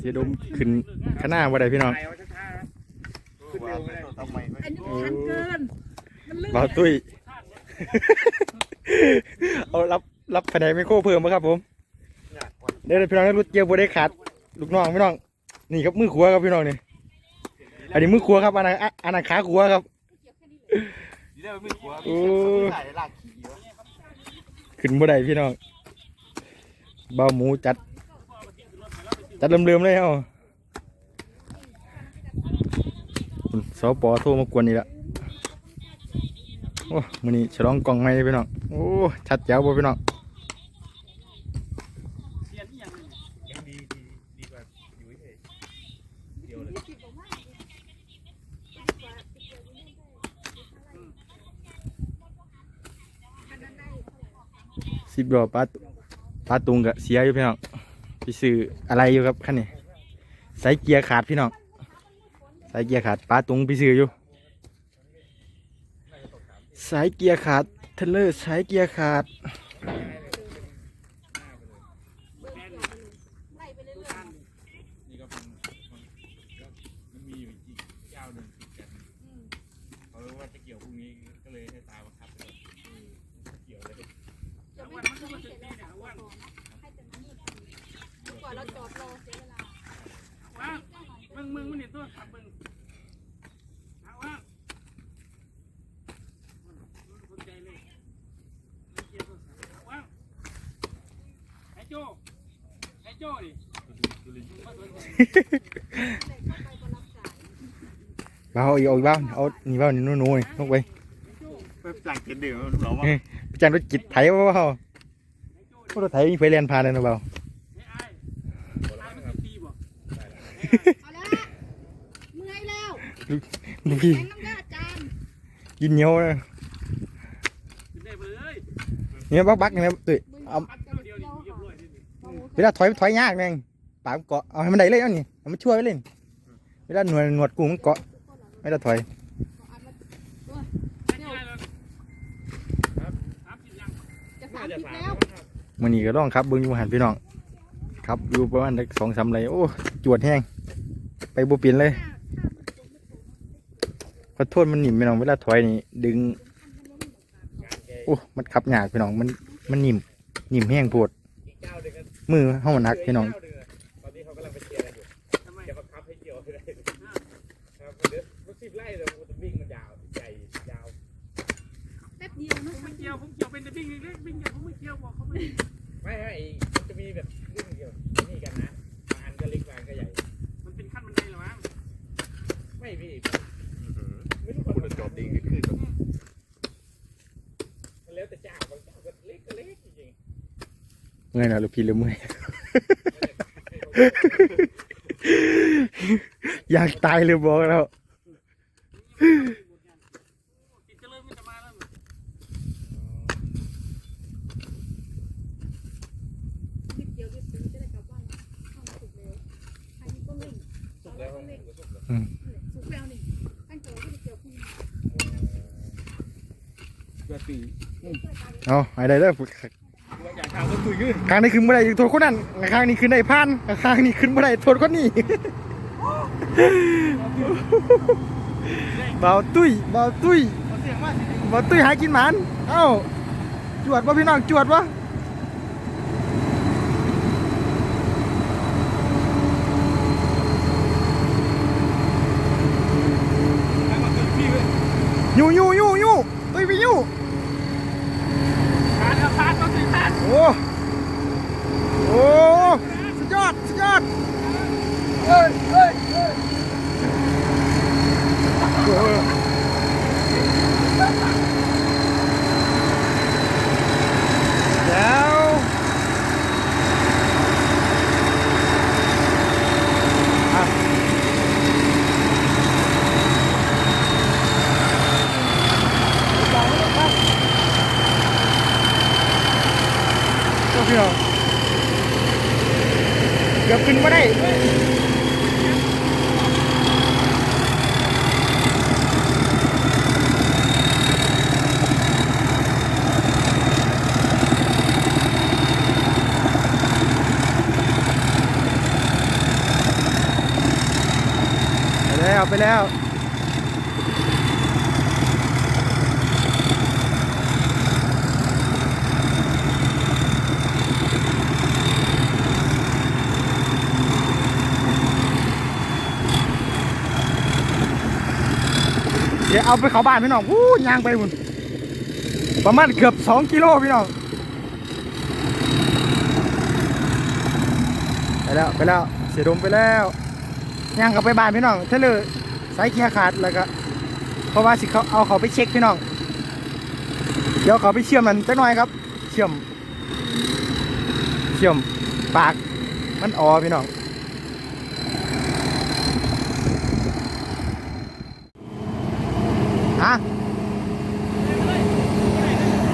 เสียดมขึ้นข้างหน้าบ่ได้พี่น้องไปเอาช้าๆนะขึ้นเร็วไม่ได้ทำไมอันนี้มันชันเกิน มันลื่นเบาตุ้ย เอารับรับแผนกไมโครเพิ่มมาครับผมยากกว่าเดี๋ยวพี่น้องรุดเจียวบ่ได้ขาดลูกน้องพี่น้อง นี่ครับมือขวาครับพี่น้องนี่ อันนี้มือขวาครับอันนั้นอะอันนั้นขาขวาครับดีได้ไม่กลัวโอ้ใส่ลากขี่วะขึ้นบ่ได้พี่น้องเบาหมูจัด จัดเริ่มๆเลยเอ้าสปอโทรมากวนนี่ละโอ้มือนี้ฉลองกล่องใหม่พี่น้อง โอ้ ชัดแจ๋วบ่พี่น้องสิบล้อปลาปลาตุงกะเสียอยู่พี่น้อง ไปซื้ออะไรอยู่ครับคันนี้ใส่เกียร์ขาดพี่น้องใส่เกียร์ขาดปลาตุงไปซื้ออยู่ สายเกียร์ขาดเทเลอร์สายเกียร์ขาด นี่ก็เป็นมันก็มันมีอยู่อีกเจ้าหนึ่งติดกันเขารู้ว่าจะเกี่ยวพรุ่งนี้ก็เลยให้ตาบังคับไปเลยเกี่ยวเลย กว่าเราจอดรอเสียเวลา ว่างมึงมึงมันเห็นตัวขับมึงเอาว่างสนใจเลยเกียร์ตัวเอาว่างไอ้โจ้ไอ้โจ้ดิ มาสนใจเบาอีกเอาอีกเบ้าเอานี่เบ้านี่นู้นๆนี่ลงไปไปสั่งกิ ปากมเกาะเอาให้มันได้เลยเอานี่เอามันช่วยไว้เลยเวลาหนวดหนวดกูมันเกาะไม่ได้ถอยมันนี่ก็ร้องครับเบิ้งอยู่หันพี่น้องครับอยู่ประมาณสองสามไรโอ้จวดแห้งไปบูปินเลยขอโทษมันหนิมพี่น้องเวลาถอยนี่ดึงโอ้มันขับหยาดพี่น้องมันมันหนิมหนิมแห้งปวดมือห้องหนักพี่น้อง เกี่ยวผมเกี่ยวเป็นแต่วิ่งเล็กๆวิ่งเกี่ยวผมไม่เกี่ยวบอกเขาไม่ไม่ไม่มันจะมีแบบรุ่นเกี่ยวนี่กันนะบางอันก็เล็กบางอันก็ใหญ่ มันเป็นขั้นบันไดเหรอวะไม่พี่ไม่ทุกคนมันจอบดีขึ้นมันแล้วแต่เจ้าบางเจ้าก็เล็กก็เล็กจริงเมื่อยนะลูกพี่หรือเมื่อยอยากตายเลยบอกแล้ว ติดเจริญมันจะมาแล้ว นิดเดียวนิดเดียวจะได้กลับบ้านแล้วห้องสุกเร็วอันนี้ก็เร่ง ๆสุกแล้วมันก็สุกแล้ว สุกแล้วนี่ตั้งแต่ที่เกี่ยวคุณ ก็ตีเอาไอ้ได้เด้ออยากทำก็คุยขึ้นข้างนี้ขึ้นไม่ได้โทษคนนั้นข้างนี้ขึ้นได้พันข้างนี้ขึ้นไม่ได้โทษคนนี้เบาตุ้ยเบาตุ้ยเสียงมากเบาตุ้ยหากินหมันเอ้าจวดวะพี่น้องจวดวะมาถึงพี่เว้ยยูยูยูยูตุ้ยไปยู ผ่านแล้วผ่านต้องถึงผ่าน โอ้ พี่น้งกิอบนมาได้ไปแล้ว เดี๋ยวเอาไปเขาบ้านพี่น้องวู้ยางไปหุ่นประมาณเกือบสองกิโลพี่น้องไปแล้วไปแล้วเสียดมไปแล้วย่างกลับไปบ้านพี่น้องเทเลอสายเกียขาดแล้วก็เพราะว่าสิเขาเอาเขาไปเช็คพี่น้องเดี๋ยวเขาไปเชื่อมมันจักหน่อยครับ เชื่อม เชื่อมปากมันอ๋อพี่น้อง ฮะ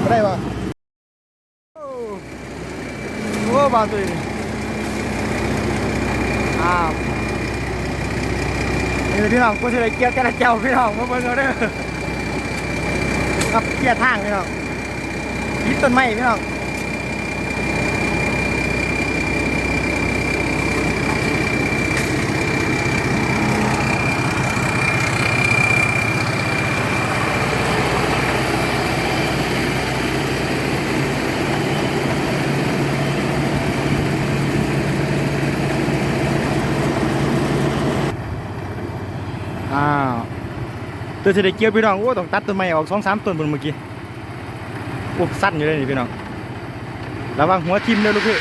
ไม่ได้ปะโอ้โหบาตัวนี้อ้าว่น้องกูจะได้เกี่ยวแต่ละเจ้าพี่น้องมาเบิ่งเอาเด้อกับเกี่ยวทางพี่น้องยิดต้นไม้พี่น้อง ตัวจะได้เกี่ยวพี่น้องโอ้ต้องตัดต้นไม้ออกสองสามต้นบนเมื่อกี้โอ้สั้นอยู่เลยนี่พี่น้องระวังหัวทิ่มเลยลูกพี่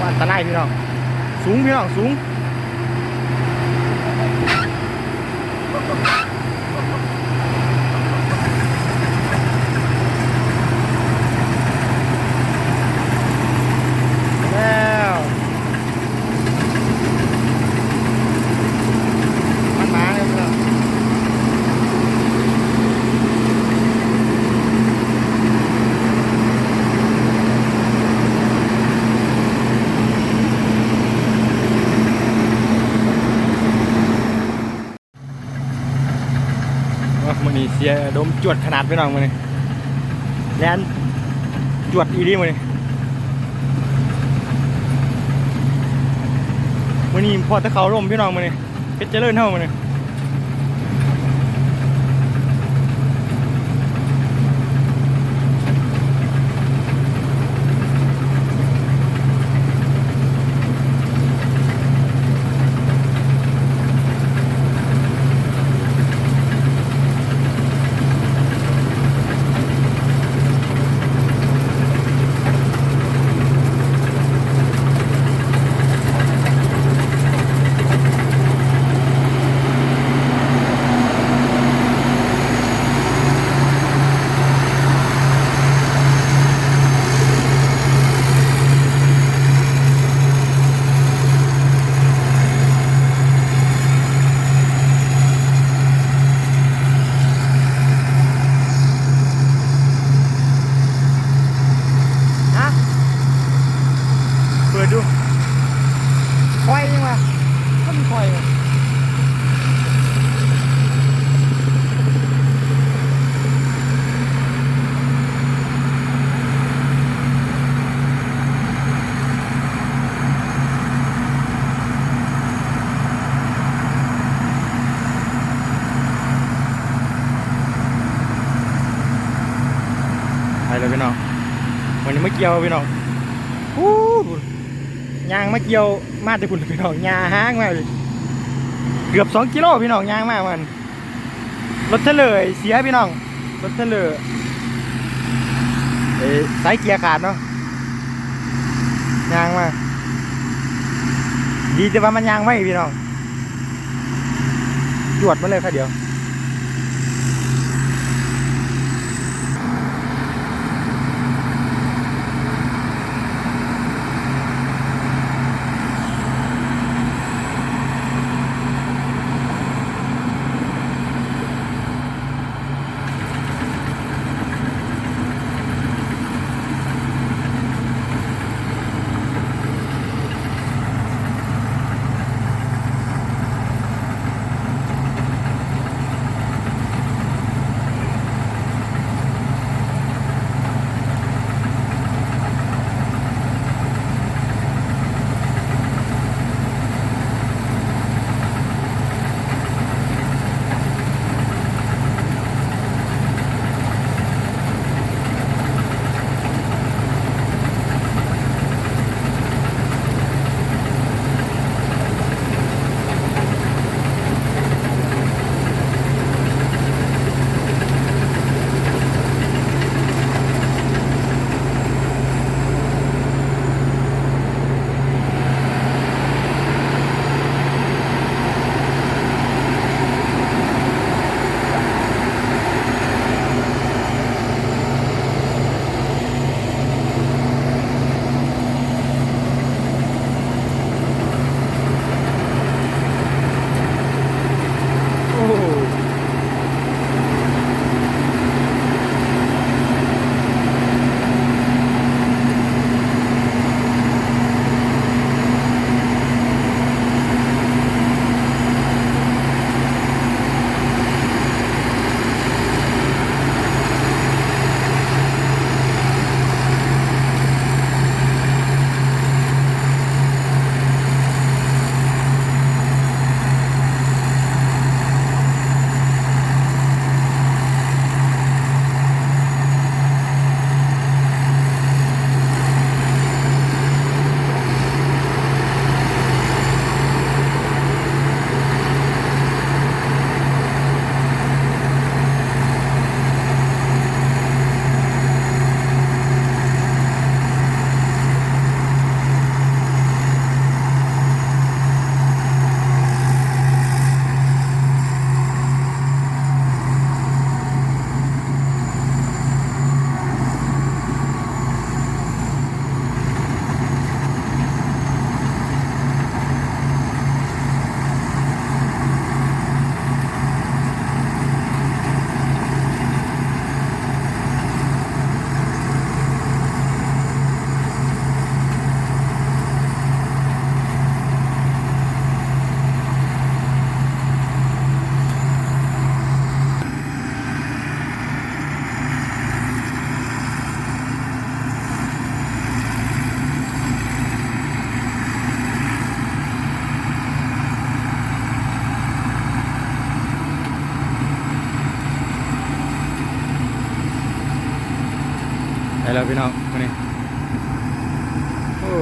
ว่าอันตรายพี่น้องสูงพี่น้องสูง แล้วมันมาเลยพี่น้องว่ามันนี่ เสียดมจวดขนาดพี่น้องมาเลยแลนจวดอีรีมาเลยวันนี้พอตะเขาร่มพี่น้องมาเลยเพชรเจริญเท่ามาเลยฮะเปิดดูคอยยังวะก็มีคอยวะไปเลยพี่น้องวันนี้ไม่เกี่ยวพี่น้องฮู้ยางมาเกี่ยวมาแต่คุณพี่น้องยาห้างมาเลยเกือบสองกิโลพี่น้องยางมากมันรถเทเลอร์เสียพี่น้องรถเทเลยสายเกียร์ขาดเนาะยางมาดีแต่ว่ามันยางไม่พี่น้องจวดมาเลยค่ะเดี๋ยว พี่น้องมานี่โอ้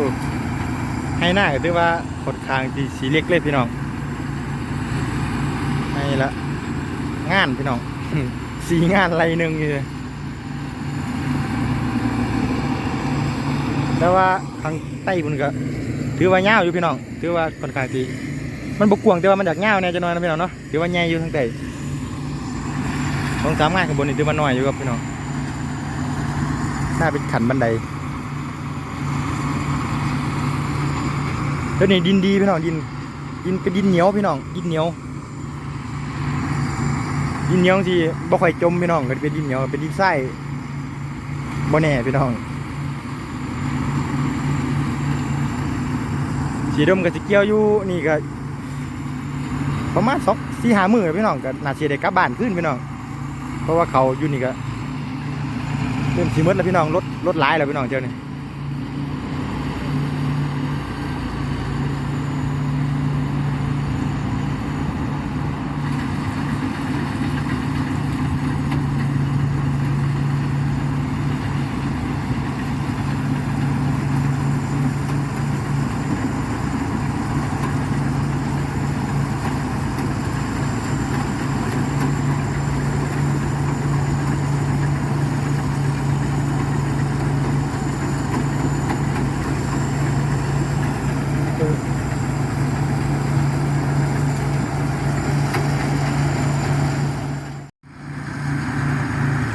ให้หน้าก็ถือว่าขดคางที่สีเล็กเลยพี่น้องให้ละงานพี่น้องสีงานไรหนึ่งอยู่เลยแต่ว่าข้างใต้มันก็ถือว่าเงาอยู่พี่น้อง ถือว่าค่อนข้างที่มันบกกวงแต่ว่ามันอยากเงาวแน่จะน้อยนะพี่น้องเนาะ ถือว่าใหญ่อยู่ทั้งใต้สองสามงานข้างบนนี่ถือว่าน้อยอยู่ครับพี่น้อง น่าเป็นขันบันไดแล้วนี่ดินดีพี่น้องดิน ดินเป็นดินเหนียวพี่น้องดินเหนียว ดินเหนียวทีบ่ค่อยจมพี่น้องก็เป็นดินเหนียวเป็นดินทรายบ่แน่พี่น้องสีดมกับสีเกียวอยู่นี่ก็ประมาณสองสี่หามือพี่น้องก็น่าจะได้กลับบ้านขึ้นพี่น้อง เพราะว่าเขาอยู่นี่ก็ เริ่มสีมืดแล้วพี่น้องรถรถหลายแล้วพี่น้องเจ้านี่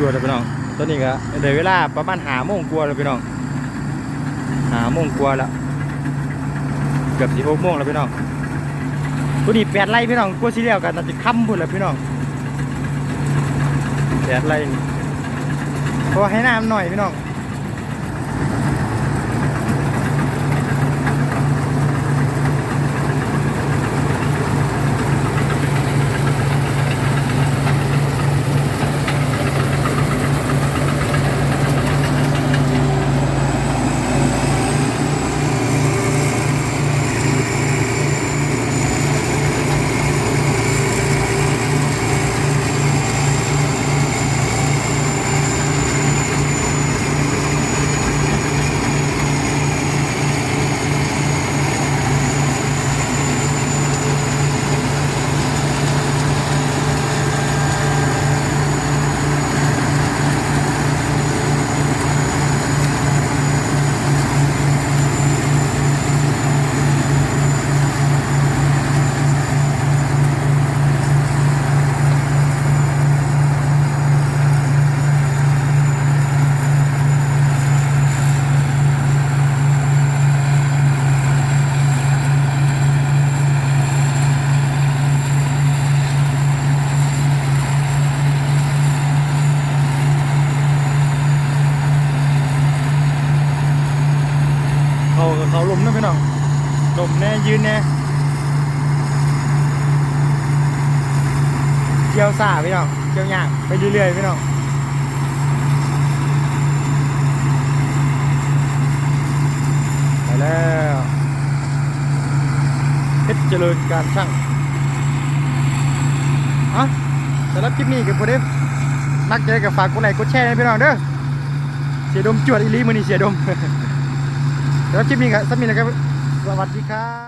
ชัวเลยพี่น้องตอนนี้ก็เดี๋ยวเวลาประมาณหาโมงกลัวแล้วพี่น้องหาโมงกลัวแล้วเกือบสี่หกโมงแล้วพี่น้องตัวนี้แปดไร่พี่น้องกลัวสิเลียวกันน่าจะค่ำพุ่นแล้วพี่น้องแปดไร่พราะว่าให้น้ำหน่อยพี่น้อง ลมแน่ยืนแน่เกี่ยวซ่าพี่น้องเกี่ยวหยากไปเรื่อยๆพี่น้องไปแล้วเพชรเจริญการช่างอะสำหรับคลิปนี้กับผมเด้มักเจอกับฝากกดไลค์กดแชร์นะพี่น้องเด้อเสียดมจวดอีลีมือนี่เสียดมเดี๋ยวคลิปนี้ครับสมินนะครับ สวัสดีครับ